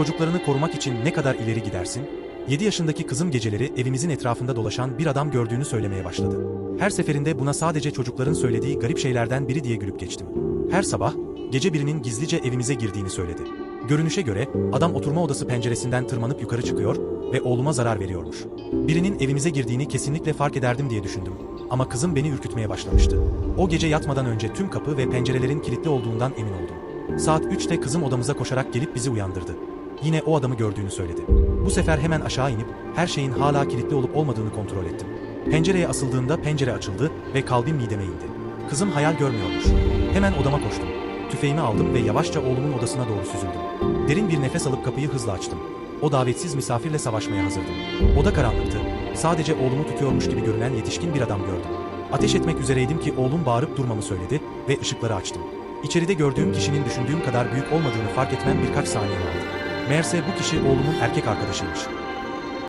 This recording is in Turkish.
Çocuklarını korumak için ne kadar ileri gidersin? 7 yaşındaki kızım geceleri evimizin etrafında dolaşan bir adam gördüğünü söylemeye başladı. Her seferinde buna sadece çocukların söylediği garip şeylerden biri diye gülüp geçtim. Her sabah, gece birinin gizlice evimize girdiğini söyledi. Görünüşe göre adam oturma odası penceresinden tırmanıp yukarı çıkıyor ve oğluma zarar veriyormuş. Birinin evimize girdiğini kesinlikle fark ederdim diye düşündüm. Ama kızım beni ürkütmeye başlamıştı. O gece yatmadan önce tüm kapı ve pencerelerin kilitli olduğundan emin oldum. Saat 3'te kızım odamıza koşarak gelip bizi uyandırdı. Yine o adamı gördüğünü söyledi. Bu sefer hemen aşağı inip her şeyin hala kilitli olup olmadığını kontrol ettim. Pencereye asıldığımda pencere açıldı ve kalbim mideme indi. Kızım hayal görmüyormuş. Hemen odama koştum. Tüfeğimi aldım ve yavaşça oğlumun odasına doğru süzüldüm. Derin bir nefes alıp kapıyı hızla açtım. O davetsiz misafirle savaşmaya hazırdım. Oda karanlıktı. Sadece oğlumu tutuyormuş gibi görünen yetişkin bir adam gördüm. Ateş etmek üzereydim ki oğlum bağırıp durmamı söyledi ve ışıkları açtım. İçeride gördüğüm kişinin düşündüğüm kadar büyük olmadığını fark etmem birkaç saniye aldı. Meğerse bu kişi oğlumun erkek arkadaşıymış.